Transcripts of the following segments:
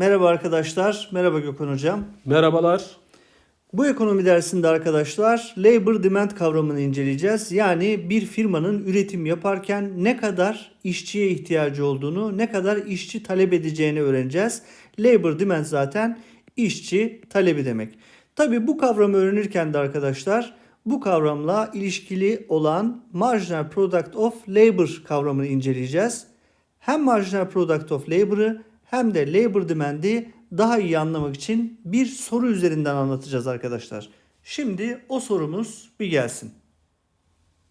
Merhaba arkadaşlar, merhaba Gökhan Hocam. Merhabalar. Bu ekonomi dersinde arkadaşlar labor demand kavramını inceleyeceğiz. Yani bir firmanın üretim yaparken ne kadar işçiye ihtiyacı olduğunu, ne kadar işçi talep edeceğini öğreneceğiz. Labor demand zaten işçi talebi demek. Tabi bu kavramı öğrenirken de arkadaşlar bu kavramla ilişkili olan marginal product of labor kavramını inceleyeceğiz. Hem marginal product of labor'ı hem de labor demand'i daha iyi anlamak için bir soru üzerinden anlatacağız arkadaşlar. Şimdi o sorumuz bir gelsin.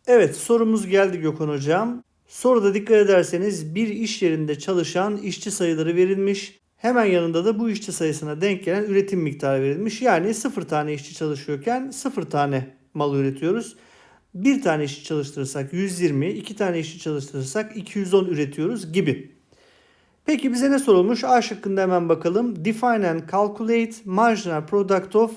Evet sorumuz geldi Gökhan Hocam. Soruda dikkat ederseniz bir iş yerinde çalışan işçi sayıları verilmiş. Hemen yanında da bu işçi sayısına denk gelen üretim miktarı verilmiş. Yani 0 tane işçi çalışıyorken 0 tane mal üretiyoruz. Bir tane işçi çalıştırırsak 120, iki tane işçi çalıştırırsak 210 üretiyoruz gibi. Peki bize ne sorulmuş? A şıkkında hemen bakalım. Define and calculate marginal product of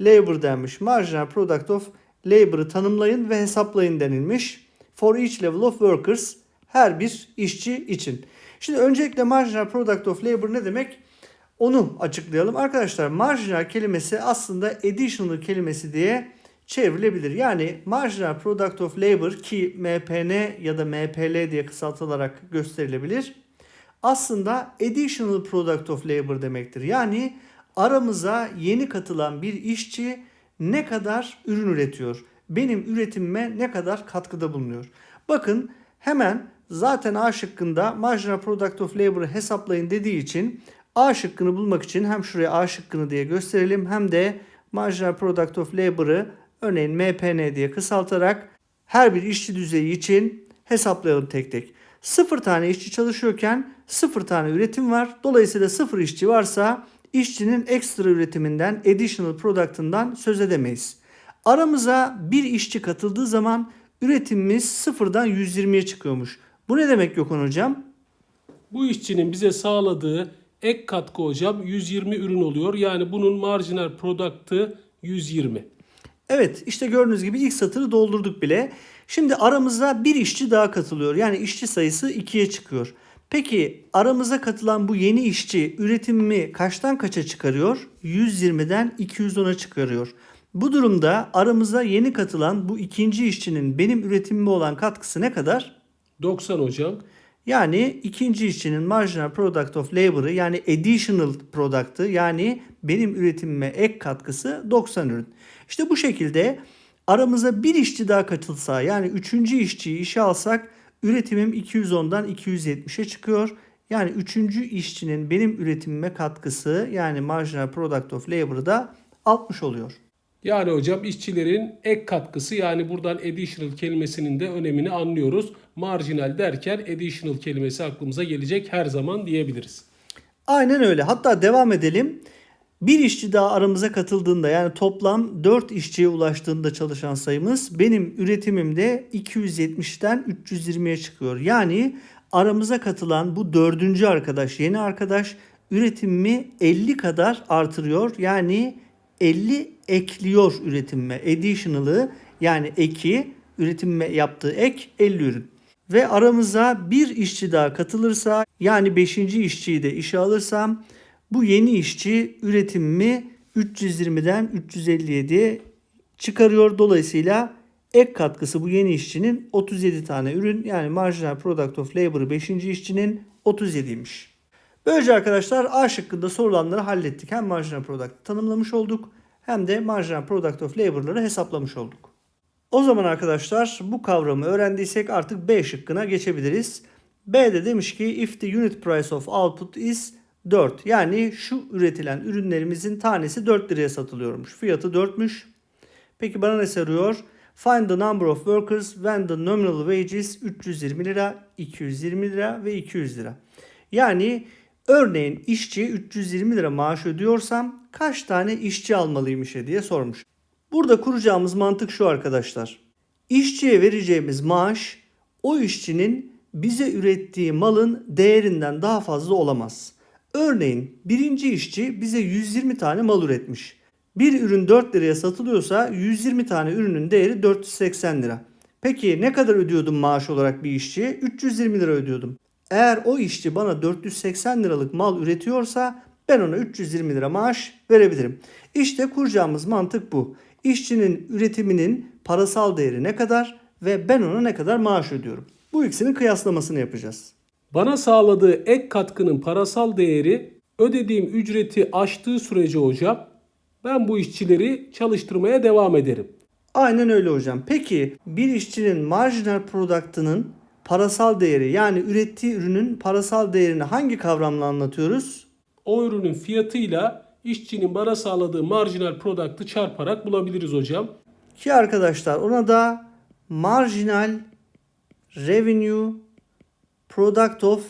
labor denmiş. Marginal product of labor'ı tanımlayın ve hesaplayın denilmiş. For each level of workers her bir işçi için. Şimdi öncelikle marginal product of labor ne demek? Onu açıklayalım. Arkadaşlar marginal kelimesi aslında additional kelimesi diye çevrilebilir. Yani marginal product of labor ki MPN ya da MPL diye kısaltılarak gösterilebilir aslında additional product of labor demektir. Yani aramıza yeni katılan bir işçi ne kadar ürün üretiyor? Benim üretimime ne kadar katkıda bulunuyor? Bakın hemen zaten A şıkkında marginal product of labor'ı hesaplayın dediği için A şıkkını bulmak için hem şuraya A şıkkını diye gösterelim hem de marginal product of labor'ı örneğin MPN diye kısaltarak her bir işçi düzeyi için hesaplayalım tek tek. Sıfır tane işçi çalışıyorken sıfır tane üretim var. Dolayısıyla sıfır işçi varsa işçinin ekstra üretiminden, additional product'ından söz edemeyiz. Aramıza bir işçi katıldığı zaman üretimimiz sıfırdan 120'ye çıkıyormuş. Bu ne demek Gökhan Hocam? Bu işçinin bize sağladığı ek katkı hocam 120 ürün oluyor. Yani bunun marjinal product'ı 120. Evet işte gördüğünüz gibi ilk satırı doldurduk bile. Şimdi aramıza bir işçi daha katılıyor. Yani işçi sayısı 2'ye çıkıyor. Peki aramıza katılan bu yeni işçi üretimimi kaçtan kaça çıkarıyor? 120'den 210'a çıkarıyor. Bu durumda aramıza yeni katılan bu ikinci işçinin benim üretimime olan katkısı ne kadar? 90 hocam. Yani ikinci işçinin marginal product of labor'ı yani additional product'ı yani benim üretimime ek katkısı 90 ürün. İşte bu şekilde aramıza bir işçi daha katılsa yani üçüncü işçiyi işe alsak üretimim 210'dan 270'e çıkıyor. Yani üçüncü işçinin benim üretimime katkısı yani marginal product of labor'ı da 60 oluyor. Yani hocam işçilerin ek katkısı yani buradan additional kelimesinin de önemini anlıyoruz. Marjinal derken additional kelimesi aklımıza gelecek her zaman diyebiliriz. Aynen öyle. Hatta devam edelim. Bir işçi daha aramıza katıldığında yani toplam 4 işçiye ulaştığında çalışan sayımız benim üretimimde 270'ten 320'ye çıkıyor. Yani aramıza katılan bu dördüncü arkadaş, yeni arkadaş üretimimi 50 kadar artırıyor. Yani 50 ekliyor üretimime. Additional'ı yani eki üretimime yaptığı ek 50 ürün. Ve aramıza bir işçi daha katılırsa yani 5. işçiyi de işe alırsam bu yeni işçi üretimimi 320'den 357'ye çıkarıyor. Dolayısıyla ek katkısı bu yeni işçinin 37 tane ürün yani marginal product of labor 5. işçinin 37'ymiş. Böylece arkadaşlar A şıkkında sorulanları hallettik. Hem marginal product tanımlamış olduk hem de marginal product of labor'ları hesaplamış olduk. O zaman arkadaşlar bu kavramı öğrendiysek artık B şıkkına geçebiliriz. B'de demiş ki if the unit price of output is 4. Yani şu üretilen ürünlerimizin tanesi 4 liraya satılıyormuş. Fiyatı 4'müş. Peki bana ne soruyor? Find the number of workers when the nominal wages 320 lira, 220 lira ve 200 lira. Yani örneğin işçi 320 lira maaş ödüyorsam kaç tane işçi almalıyım işe diye sormuş. Burada kuracağımız mantık şu arkadaşlar. İşçiye vereceğimiz maaş o işçinin bize ürettiği malın değerinden daha fazla olamaz. Örneğin birinci işçi bize 120 tane mal üretmiş. Bir ürün 4 liraya satılıyorsa 120 tane ürünün değeri 480 lira. Peki ne kadar ödüyordum maaş olarak bir işçiye? 320 lira ödüyordum. Eğer o işçi bana 480 liralık mal üretiyorsa Ben ona 320 lira maaş verebilirim. İşte kuracağımız mantık bu. İşçinin üretiminin parasal değeri ne kadar ve ben ona ne kadar maaş ödüyorum. Bu ikisinin kıyaslamasını yapacağız. Bana sağladığı ek katkının parasal değeri ödediğim ücreti aştığı sürece hocam ben bu işçileri çalıştırmaya devam ederim. Aynen öyle hocam. Peki bir işçinin marjinal product'ının parasal değeri yani ürettiği ürünün parasal değerini hangi kavramla anlatıyoruz? O ürünün fiyatıyla işçinin bana sağladığı marjinal product'ı çarparak bulabiliriz hocam. Ki arkadaşlar ona da marginal revenue product of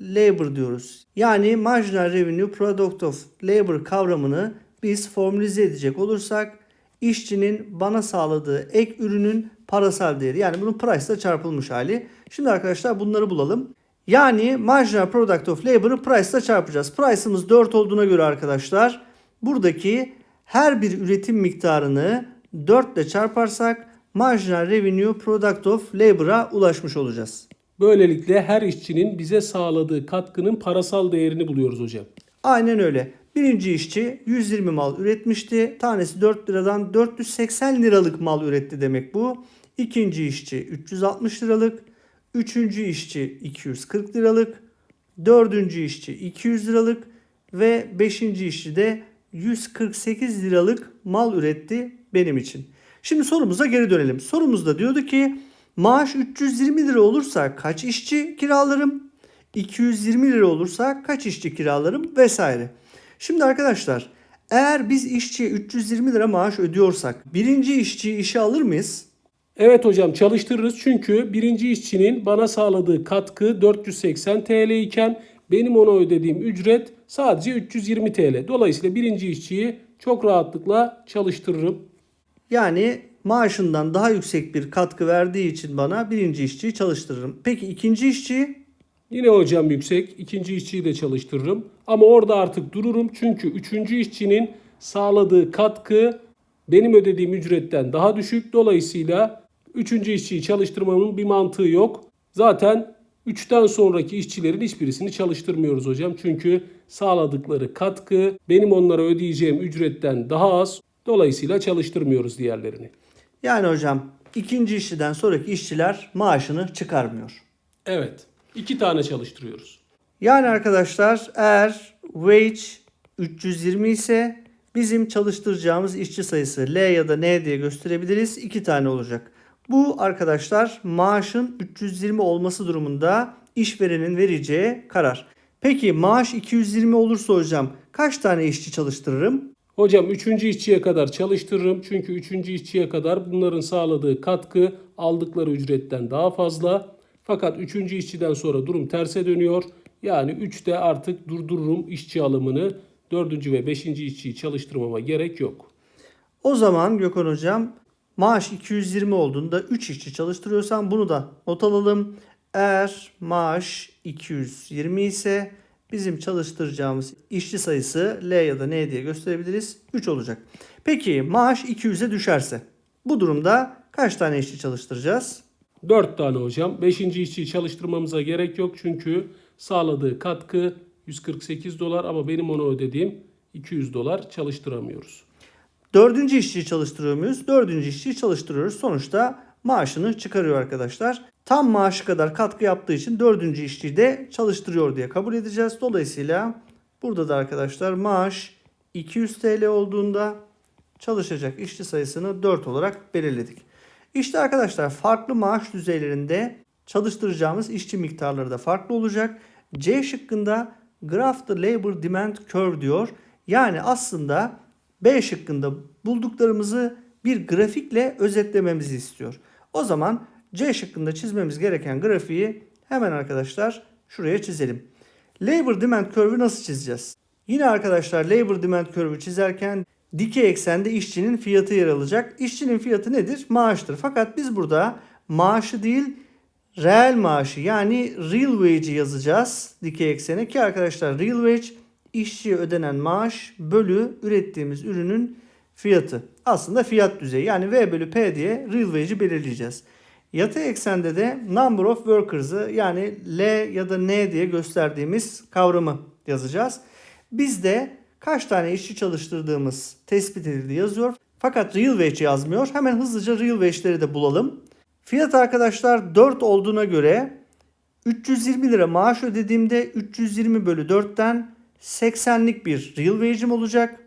labor diyoruz. Yani marginal revenue product of labor kavramını biz formülize edecek olursak işçinin bana sağladığı ek ürünün parasal değeri yani bunun price ile çarpılmış hali. Şimdi arkadaşlar bunları bulalım. Yani marginal product of labor'ı price ile çarpacağız. Price'ımız 4 olduğuna göre arkadaşlar buradaki her bir üretim miktarını 4 ile çarparsak marginal revenue product of labor'a ulaşmış olacağız. Böylelikle her işçinin bize sağladığı katkının parasal değerini buluyoruz hocam. Aynen öyle. Birinci işçi 120 mal üretmişti. Tanesi 4 liradan 480 liralık mal üretti demek bu. İkinci işçi 360 liralık. Üçüncü işçi 240 liralık. Dördüncü işçi 200 liralık. Ve beşinci işçi de 148 liralık mal üretti benim için. Şimdi sorumuza geri dönelim. Sorumuzda diyordu ki maaş 320 lira olursa kaç işçi kiralarım? 220 lira olursa kaç işçi kiralarım vesaire. Şimdi arkadaşlar eğer biz işçiye 320 lira maaş ödüyorsak birinci işçiyi işe alır mıyız? Evet hocam çalıştırırız çünkü birinci işçinin bana sağladığı katkı 480 TL iken benim ona ödediğim ücret sadece 320 TL. Dolayısıyla birinci işçiyi çok rahatlıkla çalıştırırım. Yani maaşından daha yüksek bir katkı verdiği için bana birinci işçiyi çalıştırırım. Peki ikinci işçi? Yine hocam yüksek. ikinci işçiyi de çalıştırırım. Ama orada artık dururum. Çünkü üçüncü işçinin sağladığı katkı benim ödediğim ücretten daha düşük. Dolayısıyla üçüncü işçiyi çalıştırmamın bir mantığı yok. Zaten üçten sonraki işçilerin hiçbirisini çalıştırmıyoruz hocam. Çünkü sağladıkları katkı benim onlara ödeyeceğim ücretten daha az. Dolayısıyla çalıştırmıyoruz diğerlerini. Yani hocam ikinci işçiden sonraki işçiler maaşını çıkarmıyor. Evet. iki tane çalıştırıyoruz. Yani arkadaşlar eğer wage 320 ise bizim çalıştıracağımız işçi sayısı L ya da N diye gösterebiliriz. 2 tane olacak. Bu arkadaşlar maaşın 320 olması durumunda işverenin vereceği karar. Peki maaş 220 olursa hocam kaç tane işçi çalıştırırım? Hocam 3. işçiye kadar çalıştırırım. Çünkü 3. işçiye kadar bunların sağladığı katkı aldıkları ücretten daha fazla. Fakat 3. işçiden sonra durum terse dönüyor. Yani 3'te artık durdururum işçi alımını. 4. ve 5. işçiyi çalıştırmama gerek yok. O zaman Gökhan hocam maaş 220 olduğunda 3 işçi çalıştırıyorsam bunu da not alalım. Eğer maaş 220 ise bizim çalıştıracağımız işçi sayısı L ya da N diye gösterebiliriz. 3 olacak. Peki maaş 200'e düşerse bu durumda kaç tane işçi çalıştıracağız? 4 tane hocam. 5. işçiyi çalıştırmamıza gerek yok. Çünkü sağladığı katkı 148 dolar ama benim ona ödediğim 200 dolar çalıştıramıyoruz. Dördüncü işçiyi çalıştırıyor muyuz? Dördüncü işçiyi çalıştırıyoruz. Sonuçta maaşını çıkarıyor arkadaşlar. Tam maaşı kadar katkı yaptığı için dördüncü işçiyi de çalıştırıyor diye kabul edeceğiz. Dolayısıyla burada da arkadaşlar maaş 200 TL olduğunda çalışacak işçi sayısını 4 olarak belirledik. İşte arkadaşlar farklı maaş düzeylerinde çalıştıracağımız işçi miktarları da farklı olacak. C şıkkında Graph the Labor Demand Curve diyor. Yani aslında B şıkkında bulduklarımızı bir grafikle özetlememizi istiyor. O zaman C şıkkında çizmemiz gereken grafiği hemen arkadaşlar şuraya çizelim. Labor Demand Curve'ü nasıl çizeceğiz? Yine arkadaşlar Labor Demand Curve'ü çizerken dikey eksende işçinin fiyatı yer alacak. İşçinin fiyatı nedir? Maaştır. Fakat biz burada maaşı değil reel maaşı yani real wage'i yazacağız dikey eksene ki arkadaşlar real wage işçiye ödenen maaş bölü ürettiğimiz ürünün fiyatı. Aslında fiyat düzeyi yani V bölü P diye real wage'i belirleyeceğiz. Yatay eksende de number of workers'ı yani L ya da N diye gösterdiğimiz kavramı yazacağız. Bizde kaç tane işçi çalıştırdığımız tespit edildi yazıyor. Fakat real wage yazmıyor. Hemen hızlıca real wage'leri de bulalım. Fiyat arkadaşlar 4 olduğuna göre 320 lira maaş ödediğimde 320 bölü 4'ten 80'lik bir real wage'im olacak.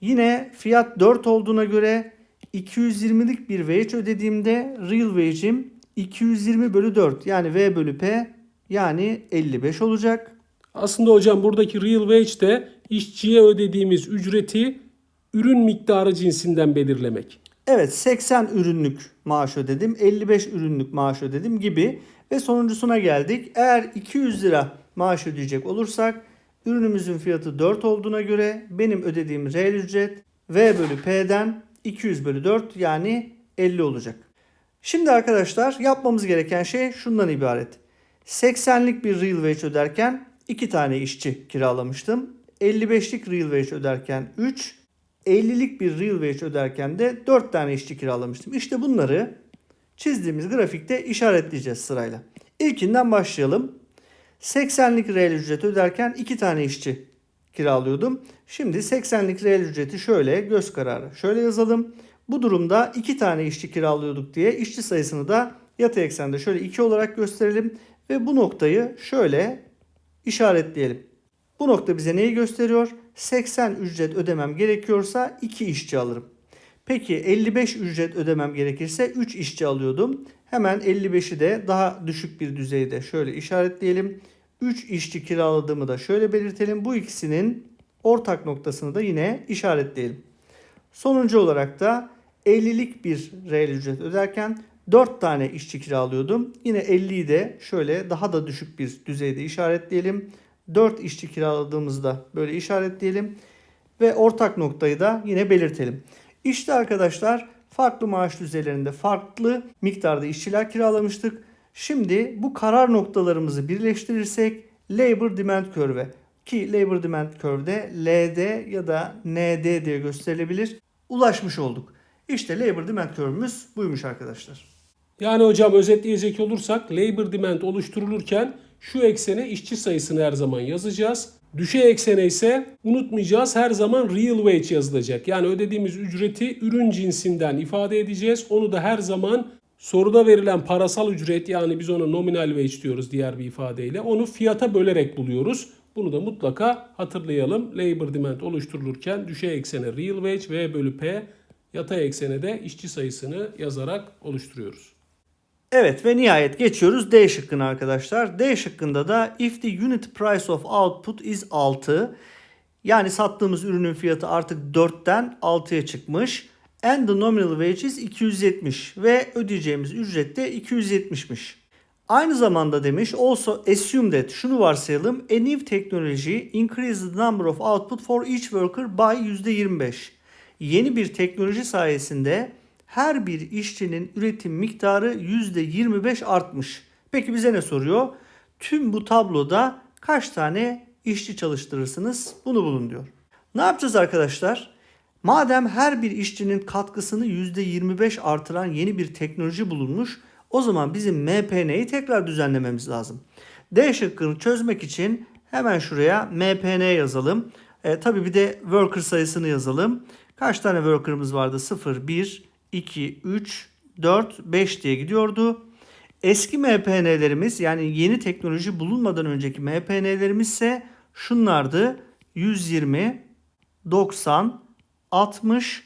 Yine fiyat 4 olduğuna göre 220'lik bir wage ödediğimde real wage'im 220 bölü 4 yani V bölü P yani 55 olacak. Aslında hocam buradaki real wage de işçiye ödediğimiz ücreti ürün miktarı cinsinden belirlemek. Evet 80 ürünlük maaş ödedim, 55 ürünlük maaş ödedim gibi ve sonuncusuna geldik. Eğer 200 lira maaş ödeyecek olursak ürünümüzün fiyatı 4 olduğuna göre benim ödediğim reel ücret V bölü P'den 200 bölü 4 yani 50 olacak. Şimdi arkadaşlar yapmamız gereken şey şundan ibaret. 80'lik bir real wage öderken 2 tane işçi kiralamıştım. 55'lik real wage öderken 3, 50'lik bir real wage öderken de 4 tane işçi kiralamıştım. İşte bunları çizdiğimiz grafikte işaretleyeceğiz sırayla. İlkinden başlayalım. 80'lik reel ücret öderken 2 tane işçi kiralıyordum. Şimdi 80'lik reel ücreti şöyle göz kararı şöyle yazalım. Bu durumda 2 tane işçi kiralıyorduk diye işçi sayısını da yatay eksende şöyle 2 olarak gösterelim ve bu noktayı şöyle işaretleyelim. Bu nokta bize neyi gösteriyor? 80 ücret ödemem gerekiyorsa 2 işçi alırım. Peki 55 ücret ödemem gerekirse 3 işçi alıyordum. Hemen 55'i de daha düşük bir düzeyde şöyle işaretleyelim. 3 işçi kiraladığımı da şöyle belirtelim. Bu ikisinin ortak noktasını da yine işaretleyelim. Sonuncu olarak da 50'lik bir reel ücret öderken 4 tane işçi kiralıyordum. Yine 50'yi de şöyle daha da düşük bir düzeyde işaretleyelim. 4 işçi kiraladığımızda böyle işaretleyelim. Ve ortak noktayı da yine belirtelim. İşte arkadaşlar farklı maaş düzeylerinde farklı miktarda işçiler kiralamıştık. Şimdi bu karar noktalarımızı birleştirirsek Labor Demand Curve ki Labor Demand Curve'de LD ya da ND diye gösterilebilir. Ulaşmış olduk. İşte Labor Demand Curve'ümüz buymuş arkadaşlar. Yani hocam özetleyecek olursak labor demand oluşturulurken şu eksene işçi sayısını her zaman yazacağız. Düşey eksene ise unutmayacağız her zaman real wage yazılacak. Yani ödediğimiz ücreti ürün cinsinden ifade edeceğiz. Onu da her zaman soruda verilen parasal ücret yani biz ona nominal wage diyoruz diğer bir ifadeyle. Onu fiyata bölerek buluyoruz. Bunu da mutlaka hatırlayalım. Labor demand oluşturulurken düşey eksene real wage V bölü P yatay eksene de işçi sayısını yazarak oluşturuyoruz. Evet ve nihayet geçiyoruz D şıkkına arkadaşlar. D şıkkında da if the unit price of output is 6 yani sattığımız ürünün fiyatı artık 4'ten 6'ya çıkmış. And the nominal wage is 270 ve ödeyeceğimiz ücret de 270'miş. Aynı zamanda demiş also assume that şunu varsayalım a new technology increases the number of output for each worker by %25. Yeni bir teknoloji sayesinde her bir işçinin üretim miktarı %25 artmış. Peki bize ne soruyor? Tüm bu tabloda kaç tane işçi çalıştırırsınız? Bunu bulun diyor. Ne yapacağız arkadaşlar? Madem her bir işçinin katkısını %25 artıran yeni bir teknoloji bulunmuş, o zaman bizim MPN'yi tekrar düzenlememiz lazım. D şıkkını çözmek için hemen şuraya MPN yazalım. E, tabii bir de worker sayısını yazalım. Kaç tane worker'ımız vardı? 0, 1, 2, 3, 4, 5 diye gidiyordu. Eski MPN'lerimiz yani yeni teknoloji bulunmadan önceki MPN'lerimiz ise şunlardı. 120, 90, 60,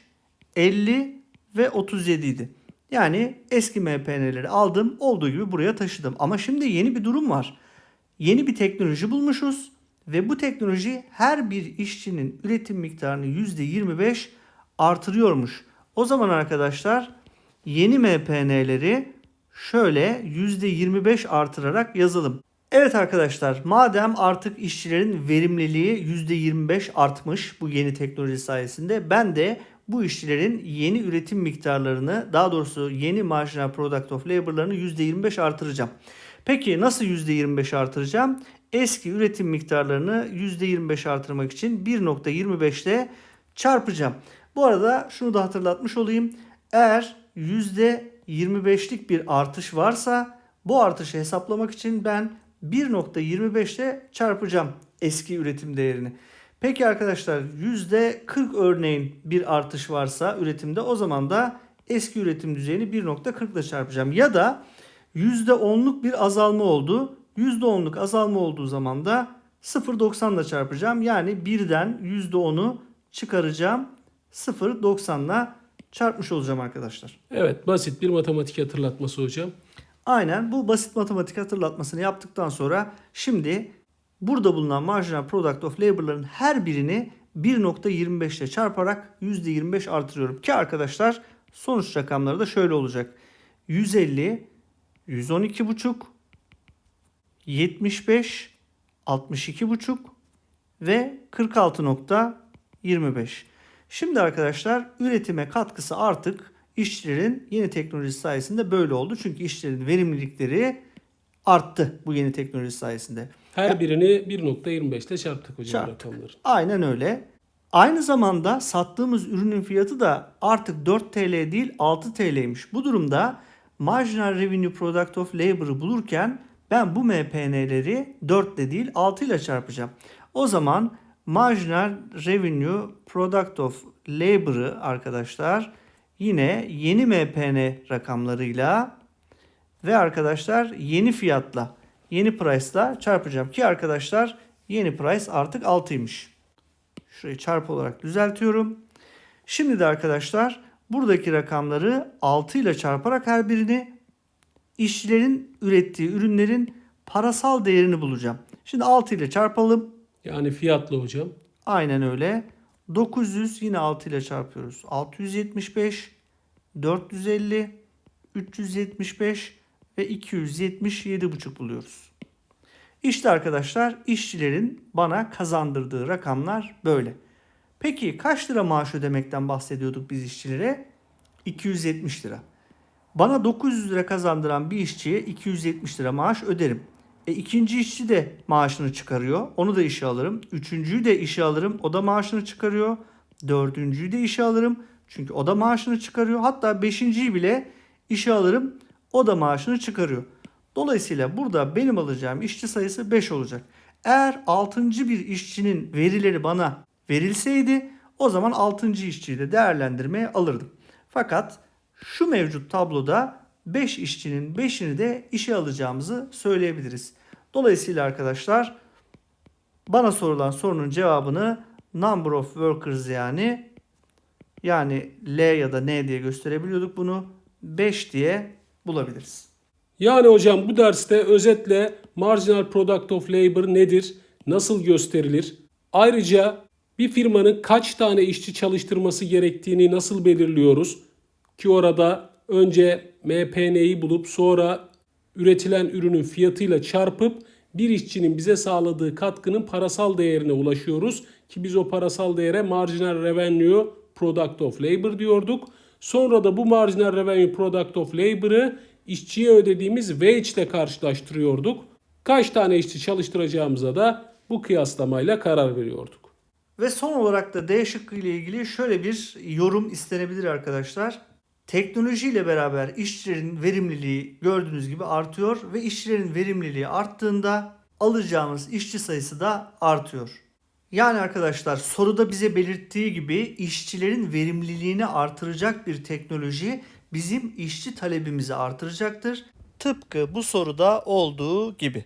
50 ve 37 idi. Yani eski MPN'leri aldım olduğu gibi buraya taşıdım. Ama şimdi yeni bir durum var. Yeni bir teknoloji bulmuşuz ve bu teknoloji her bir işçinin üretim miktarını %25 artırıyormuş. O zaman arkadaşlar yeni MPN'leri şöyle %25 artırarak yazalım. Evet arkadaşlar madem artık işçilerin verimliliği %25 artmış bu yeni teknoloji sayesinde ben de bu işçilerin yeni üretim miktarlarını daha doğrusu yeni marginal product of labor'larını %25 artıracağım. Peki nasıl %25 artıracağım? Eski üretim miktarlarını %25 artırmak için 1.25 ile çarpacağım. Bu arada şunu da hatırlatmış olayım. Eğer %25'lik bir artış varsa bu artışı hesaplamak için ben 1.25 ile çarpacağım eski üretim değerini. Peki arkadaşlar %40 örneğin bir artış varsa üretimde o zaman da eski üretim düzeyini 1.40 ile çarpacağım. Ya da %10'luk bir azalma oldu. %10'luk azalma olduğu zaman da 0.90 ile çarpacağım. Yani birden %10'u çıkaracağım. 0.90 ile çarpmış olacağım arkadaşlar. Evet basit bir matematik hatırlatması hocam. Aynen bu basit matematik hatırlatmasını yaptıktan sonra şimdi burada bulunan marginal product of labor'ların her birini 1.25 ile çarparak %25 artırıyorum. Ki arkadaşlar sonuç rakamları da şöyle olacak. 150, 112,5, 75, 62,5 ve 46.25. Şimdi arkadaşlar üretime katkısı artık işçilerin yeni teknoloji sayesinde böyle oldu. Çünkü işçilerin verimlilikleri arttı bu yeni teknoloji sayesinde. Her birini 1.25 ile çarptık hocam Çarptık. rakamları. Aynen öyle. Aynı zamanda sattığımız ürünün fiyatı da artık 4 TL değil 6 TL'ymiş. Bu durumda marginal revenue product of labor'ı bulurken ben bu MPN'leri 4 ile değil 6 ile çarpacağım. O zaman marginal revenue product of labor'ı arkadaşlar yine yeni MPN rakamlarıyla ve arkadaşlar yeni fiyatla, yeni price'la çarpacağım ki arkadaşlar yeni price artık 6'ymış. Şurayı çarpı olarak düzeltiyorum. Şimdi de arkadaşlar buradaki rakamları 6 ile çarparak her birini işçilerin ürettiği ürünlerin parasal değerini bulacağım. Şimdi 6 ile çarpalım. Yani fiyatlı hocam. Aynen öyle. 900 yine 6 ile çarpıyoruz. 675, 450, 375 ve 277,5 buluyoruz. İşte arkadaşlar işçilerin bana kazandırdığı rakamlar böyle. Peki kaç lira maaş ödemekten bahsediyorduk biz işçilere? 270 lira. Bana 900 lira kazandıran bir işçiye 270 lira maaş öderim. E ikinci işçi de maaşını çıkarıyor. Onu da işe alırım. Üçüncüyü de işe alırım. O da maaşını çıkarıyor. Dördüncüyü de işe alırım. Çünkü o da maaşını çıkarıyor. Hatta beşinciyi bile işe alırım. O da maaşını çıkarıyor. Dolayısıyla burada benim alacağım işçi sayısı 5 olacak. Eğer 6. bir işçinin verileri bana verilseydi o zaman 6. işçiyi de değerlendirmeye alırdım. Fakat şu mevcut tabloda 5 işçinin 5'ini de işe alacağımızı söyleyebiliriz. Dolayısıyla arkadaşlar bana sorulan sorunun cevabını number of workers yani yani L ya da N diye gösterebiliyorduk bunu 5 diye bulabiliriz. Yani hocam bu derste özetle marginal product of labor nedir? Nasıl gösterilir? Ayrıca bir firmanın kaç tane işçi çalıştırması gerektiğini nasıl belirliyoruz? Ki orada önce MPN'yi bulup sonra üretilen ürünün fiyatıyla çarpıp bir işçinin bize sağladığı katkının parasal değerine ulaşıyoruz. Ki biz o parasal değere marginal revenue product of labor diyorduk. Sonra da bu marginal revenue product of labor'ı işçiye ödediğimiz wage ile karşılaştırıyorduk. Kaç tane işçi çalıştıracağımıza da bu kıyaslamayla karar veriyorduk. Ve son olarak da D şıkkı ile ilgili şöyle bir yorum istenebilir arkadaşlar. Teknolojiyle beraber işçilerin verimliliği gördüğünüz gibi artıyor ve işçilerin verimliliği arttığında alacağımız işçi sayısı da artıyor. Yani arkadaşlar soruda bize belirttiği gibi işçilerin verimliliğini artıracak bir teknoloji bizim işçi talebimizi artıracaktır. Tıpkı bu soruda olduğu gibi.